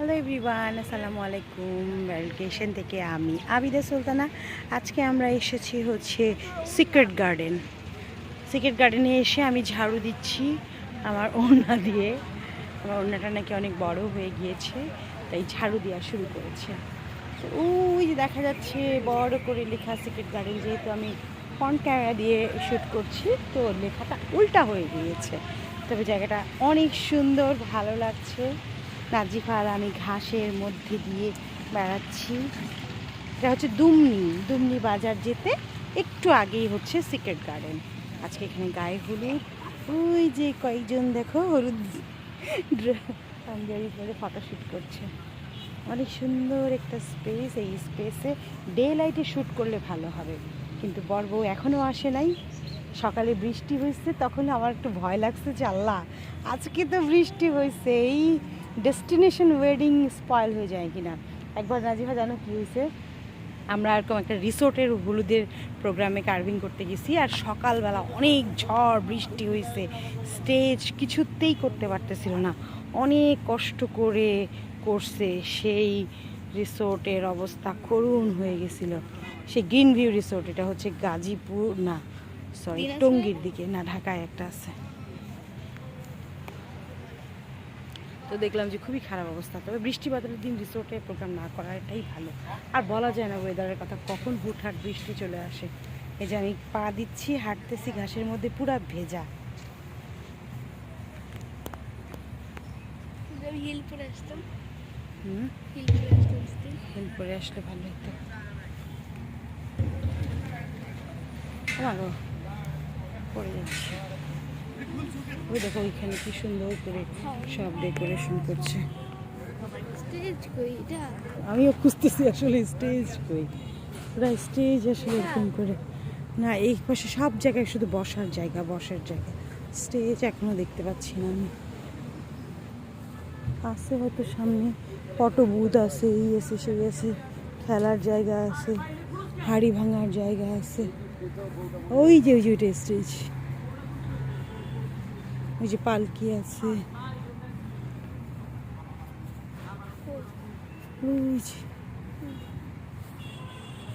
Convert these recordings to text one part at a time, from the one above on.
Hello everyone আসসালামু আলাইকুম। Validation থেকে আমি আবিদা সুলতানা। আজকে আমরা এসেছি হচ্ছে সিক্রেট গার্ডেন সিক্রেট গার্ডেনে এসে আমি ঝাড়ু দিচ্ছি আমার ওড়না দিয়ে। আমার ওড়নাটা নাকি অনেক বড় হয়ে গিয়েছে, তাই ঝাড়ু দেওয়া শুরু করেছে। ওই যে দেখা যাচ্ছে বড় করে লেখা সিক্রেট গার্ডেন যেহেতু আমি ফ্রন্ট ক্যামেরা দিয়ে শ্যুট করছি, তো লেখাটা উল্টা হয়ে গিয়েছে। তবে জায়গাটা অনেক সুন্দর, ভালো লাগছে। নাজিফা আর আমি ঘাসের মধ্যে দিয়ে বেড়াচ্ছি। এটা হচ্ছে দুমনি। দুমনি বাজার যেতে একটু আগেই হচ্ছে সিক্রেট গার্ডেন। আজকে এখানে গায়ে হলুদ। ওই যে কয়েকজন দেখো হলুদ পাঞ্জাবি পরে ফটোশ্যুট করছে। অনেক সুন্দর একটা স্পেস এই স্পেসে ডে লাইটে শ্যুট করলে ভালো হবে। কিন্তু বর বউ এখনও আসে নাই। সকালে বৃষ্টি হয়েছে, তখন আমার একটু ভয় লাগছে যে আল্লাহ, আজকে তো বৃষ্টি হয়েছে। এই ডেস্টিনেশন ওয়েডিং স্পয়েল হয়ে যায় কিনা? একবার নাজিফা জানো কী হয়েছে আমরা এরকম একটা রিসোর্টের হলুদের প্রোগ্রামে কার্ভিং করতে গেছি আর সকালবেলা অনেক ঝড় বৃষ্টি হয়েছে স্টেজ কিছুতেই করতে পারতেছিল না। অনেক কষ্ট করে করছে সেই রিসোর্টের অবস্থা করুণ হয়ে গেছিল। সেই গ্রিন ভিউ রিসোর্ট এটা হচ্ছে গাজীপুর না সরি টঙ্গির দিকে না ঢাকায় একটা আছে। তো দেখলাম যে খুবই খারাপ অবস্থা। তবে বৃষ্টি বাদলের দিন রিসোর্টে প্রোগ্রাম না করাটাই ভালো। আর বলা যায় না ওয়েদারের কথা কখন হুটহাট বৃষ্টি চলে আসে। এই যে আমি পা দিচ্ছি হাঁটতেছি ঘাসের মধ্যে পুরা ভেজা। আমি হিল পরে আসতাম। হুম? হিল পরে করে আসলে ভালো হতো পড়ে যাচ্ছে। ওই দেখো ওইখানে কি সুন্দর করে সব ডেকোরেশন করছে। আমিও খুঁজতেছি আসলে স্টেজ কই। পুরা স্টেজ আসলে এরকম করে। না এই পাশে সব জায়গায় শুধু বসার জায়গা বসার জায়গা। স্টেজ এখনও দেখতে পাচ্ছি না আমি। আছে হয়তো সামনে। পটবুথ আছে এই আছে সেই আছে। খেলার জায়গা আছে হাড়ি ভাঙার জায়গা আছে। ওই যে ওই যে ওইটা স্টেজ। ওই যে পালকি আছে।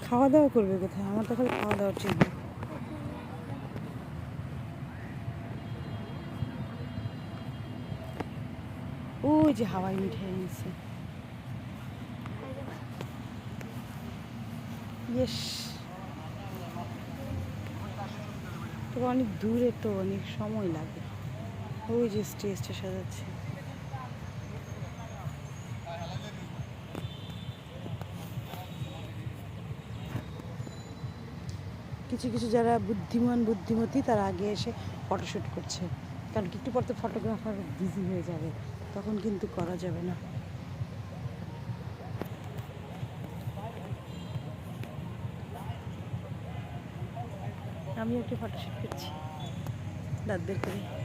খাওয়া দাওয়া করবে কোথায়? আমার তো খালি খাওয়া দাওয়ার চিন্তা ওই যে হাওয়াই মিঠাই ইয়েস। তো অনেক দূরে তো অনেক সময় লাগে। ওই যে স্টেজটা সাজাচ্ছে। কিছু কিছু যারা বুদ্ধিমান, বুদ্ধিমতী, তারা আগে এসে ফটোশ্যুট করছে। কারণ একটু পর তো ফটোগ্রাফার বিজি হয়ে যাবে, তখন কিন্তু করা যাবে না। আমি একটু ফটোশ্যুট করছি। দাঁত বের করে।